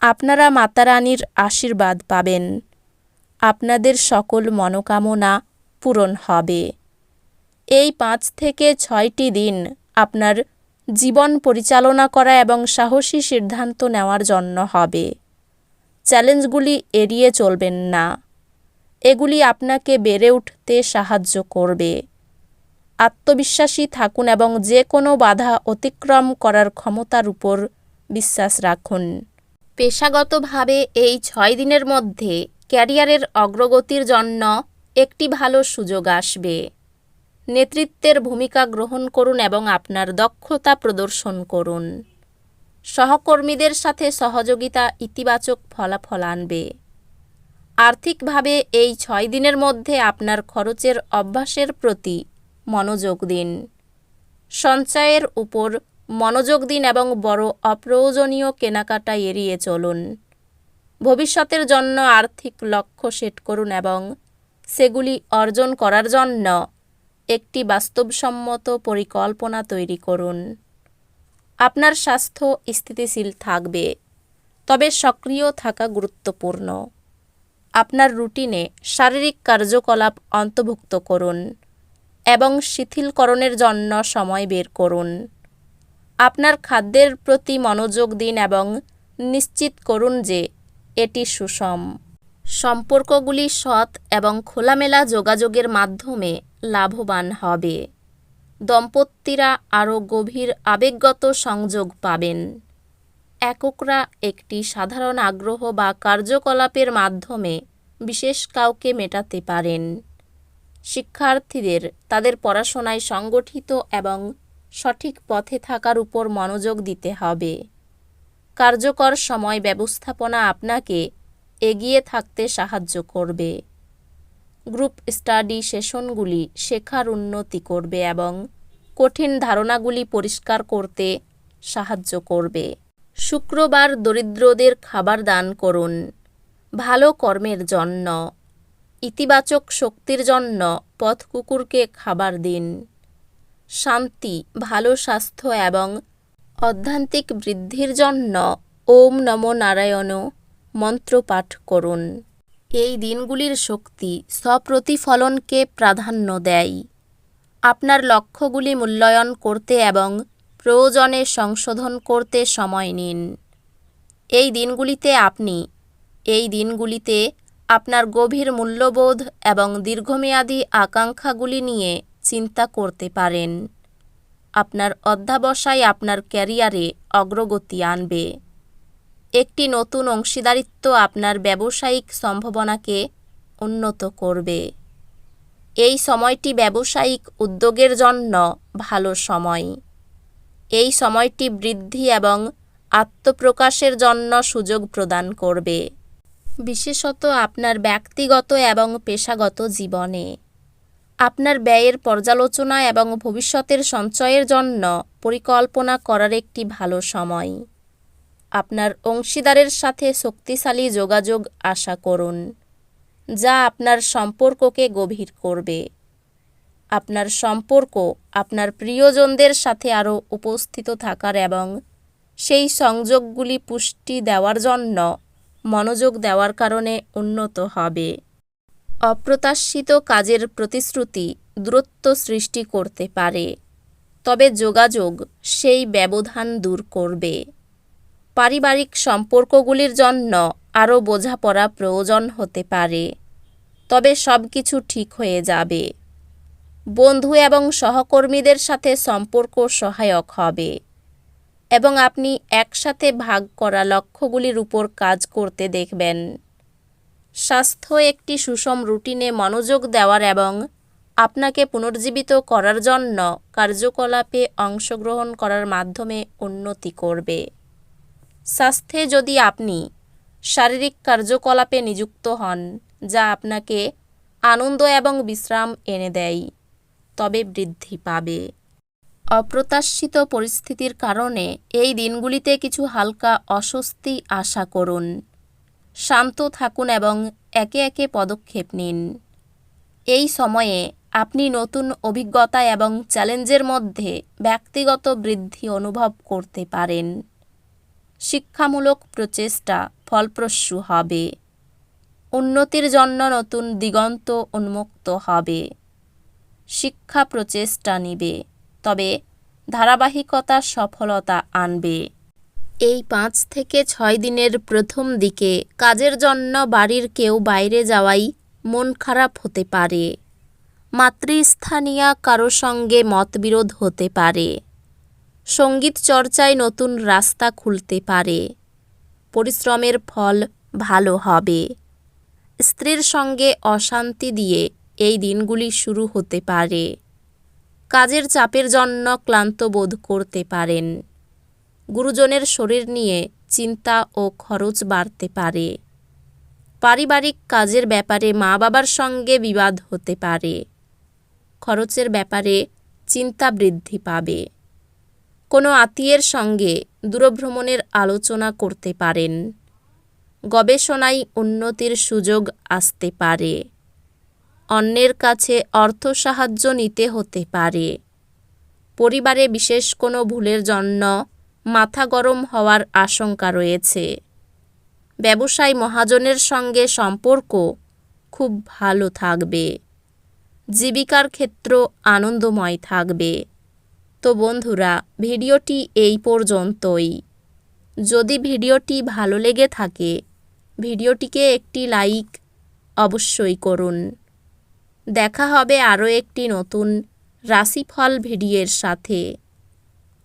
আপনারা মাতারানীর আশীর্বাদ পাবেন। আপনাদের সকল মনোকামনা পূরণ হবে। এই পাঁচ থেকে ছয়টি দিন আপনার জীবন পরিচালনা করা এবং সাহসী সিদ্ধান্ত নেওয়ার জন্য হবে। চ্যালেঞ্জগুলি এড়িয়ে চলবেন না। এগুলি আপনাকে বেড়ে উঠতে সাহায্য করবে। আত্মবিশ্বাসী থাকুন এবং যে কোনো বাধা অতিক্রম করার ক্ষমতার উপর বিশ্বাস রাখুন। পেশাগতভাবে এই ছয় দিনের মধ্যে ক্যারিয়ারের অগ্রগতির জন্য একটি ভালো সুযোগ আসবে। নেতৃত্বের ভূমিকা গ্রহণ করুন এবং আপনার দক্ষতা প্রদর্শন করুন। সহকর্মীদের সাথে সহযোগিতা ইতিবাচক ফলাফল আনবে। আর্থিকভাবে এই ছয় দিনের মধ্যে আপনার খরচের অভ্যাসের প্রতি মনোযোগ দিন। সঞ্চয়ের উপর মনোযোগ দিন এবং বড় অপ্রয়োজনীয় কেনাকাটা এড়িয়ে চলুন। ভবিষ্যতের জন্য আর্থিক লক্ষ্য সেট করুন এবং সেগুলি অর্জন করার জন্য একটি বাস্তবসম্মত পরিকল্পনা তৈরি করুন। আপনার স্বাস্থ্য স্থিতিশীল থাকবে, তবে সক্রিয় থাকা গুরুত্বপূর্ণ। আপনার রুটিনে শারীরিক কার্যকলাপ অন্তর্ভুক্ত করুন এবং শিথিলকরণের জন্য সময় বের করুন। আপনার খাদ্যের প্রতি মনোযোগ দিন এবং নিশ্চিত করুন যে এটি সুষম। সম্পর্কগুলি সৎ এবং খোলামেলা যোগাযোগের মাধ্যমে লাভবান হবে। দম্পতিরা আরও গভীর আবেগগত সংযোগ পাবেন। এককরা একটি সাধারণ আগ্রহ বা কার্যকলাপের মাধ্যমে বিশেষ কাউকে মেটাতে পারেন। শিক্ষার্থীদের তাদের পড়াশোনায় সংগঠিত এবং সঠিক পথে থাকার উপর মনোযোগ দিতে হবে। কার্যকর সময় ব্যবস্থাপনা আপনাকে এগিয়ে থাকতে সাহায্য করবে। গ্রুপ স্টাডি সেশনগুলি শেখার উন্নতি করবে এবং কঠিন ধারণাগুলি পরিষ্কার করতে সাহায্য করবে। শুক্রবার দরিদ্রদের খাবার দান করুন। ভালো কর্মের জন্য, ইতিবাচক শক্তির জন্য পথ কুকুরকে খাবার দিন। শান্তি, ভালো স্বাস্থ্য এবং অধ্যান্তিক বৃদ্ধির জন্য ওম নম নারায়ণ মন্ত্র পাঠ করুন। এই দিনগুলির শক্তি স্বপ্রতিফলনকে প্রাধান্য দেয়। আপনার লক্ষ্যগুলি মূল্যায়ন করতে এবং প্রয়োজনে সংশোধন করতে সময় নিন। এই দিনগুলিতে আপনি, এই দিনগুলিতে আপনার গভীর মূল্যবোধ এবং দীর্ঘমেয়াদী আকাঙ্ক্ষাগুলি নিয়ে চিন্তা করতে পারেন। আপনার অধ্যাবসায় আপনার ক্যারিয়ারে অগ্রগতি আনবে। একটি নতুন অংশীদারিত্ব আপনার ব্যবসায়িক সম্ভাবনাকে উন্নত করবে। এই সময়টি ব্যবসায়িক উদ্যোগের জন্য ভালো সময়। এই সময়টি বৃদ্ধি এবং আত্মপ্রকাশের জন্য সুযোগ প্রদান করবে। বিশেষত আপনার ব্যক্তিগত এবং পেশাগত জীবনে। আপনার ব্যয়ের পর্যালোচনা এবং ভবিষ্যতের সঞ্চয়ের জন্য পরিকল্পনা করার একটি ভালো সময়। আপনার অংশীদারের সাথে শক্তিশালী যোগাযোগ আশা করুন, যা আপনার সম্পর্ককে গভীর করবে। আপনার সম্পর্ক আপনার প্রিয়জনদের সাথে আরও উপস্থিত থাকার এবং সেই সংযোগগুলি পুষ্টি দেওয়ার জন্য মনোযোগ দেওয়ার কারণে উন্নত হবে। অপ্রত্যাশিত কাজের প্রতিশ্রুতি দূরত্ব সৃষ্টি করতে পারে, তবে যোগাযোগ সেই ব্যবধান দূর করবে। পারিবারিক সম্পর্কগুলির জন্য আরও বোঝাপড়া প্রয়োজন হতে পারে, তবে সব কিছু ঠিক হয়ে যাবে। বন্ধু এবং সহকর্মীদের সাথে সম্পর্ক সহায়ক হবে, এবং আপনি একসাথে ভাগ করা লক্ষ্যগুলির উপর কাজ করতে দেখবেন। স্বাস্থ্য একটি সুষম রুটিনে মনোযোগ দেওয়ার এবং আপনাকে পুনর্জীবিত করার জন্য কার্যকলাপে অংশগ্রহণ করার মাধ্যমে উন্নতি করবে। স্বাস্থ্যে যদি আপনি শারীরিক কার্যকলাপে নিযুক্ত হন, যা আপনাকে আনন্দ এবং বিশ্রাম এনে দেয়, তবে বৃদ্ধি পাবে। অপ্রত্যাশিত পরিস্থিতির কারণে এই দিনগুলিতে কিছু হালকা অস্বস্তি আশা করুন। শান্ত থাকুন এবং একে একে পদক্ষেপ নিন। এই সময়ে আপনি নতুন অভিজ্ঞতা এবং চ্যালেঞ্জের মধ্যে ব্যক্তিগত বৃদ্ধি অনুভব করতে পারেন। শিক্ষামূলক প্রচেষ্টা ফলপ্রসূ হবে। উন্নতির জন্য নতুন দিগন্ত উন্মুক্ত হবে। শিক্ষা প্রচেষ্টা নিবে, তবে ধারাবাহিকতা সফলতা আনবে। এই পাঁচ থেকে ছয় দিনের প্রথম দিকে কাজের জন্য বাড়ির কেউ বাইরে যাওয়াই মন খারাপ হতে পারে। মাতৃস্থানীয় কারও সঙ্গে মতবিরোধ হতে পারে। সংগীত চর্চায় নতুন রাস্তা খুলতে পারে। পরিশ্রমের ফল ভালো হবে। স্ত্রীর সঙ্গে অশান্তি দিয়ে এই দিনগুলি শুরু হতে পারে। কাজের চাপের জন্য ক্লান্ত বোধ করতে পারেন। গুরুজনের শরীর নিয়ে চিন্তা ও খরচ বাড়তে পারে। পারিবারিক কাজের ব্যাপারে মা বাবার সঙ্গে বিবাদ হতে পারে। খরচের ব্যাপারে চিন্তা বৃদ্ধি পাবে। কোনো আত্মীয়ের সঙ্গে দূরভ্রমণের আলোচনা করতে পারেন। গবেষণায় উন্নতির সুযোগ আসতে পারে। অন্যের কাছে অর্থ সাহায্য নিতে হতে পারে। পরিবারে বিশেষ কোনো ভুলের জন্য মাথা গরম হওয়ার আশঙ্কা রয়েছে। ব্যবসায় মহাজনের সঙ্গে সম্পর্ক খুব ভালো থাকবে। জীবিকার ক্ষেত্র আনন্দময় থাকবে। তো বন্ধুরা, ভিডিওটি এই পর্যন্তই। যদি ভিডিওটি ভালো লেগে থাকে, ভিডিওটিকে একটি লাইক অবশ্যই করুন। দেখা হবে আরও একটি নতুন রাশিফল ভিডিওর সাথে।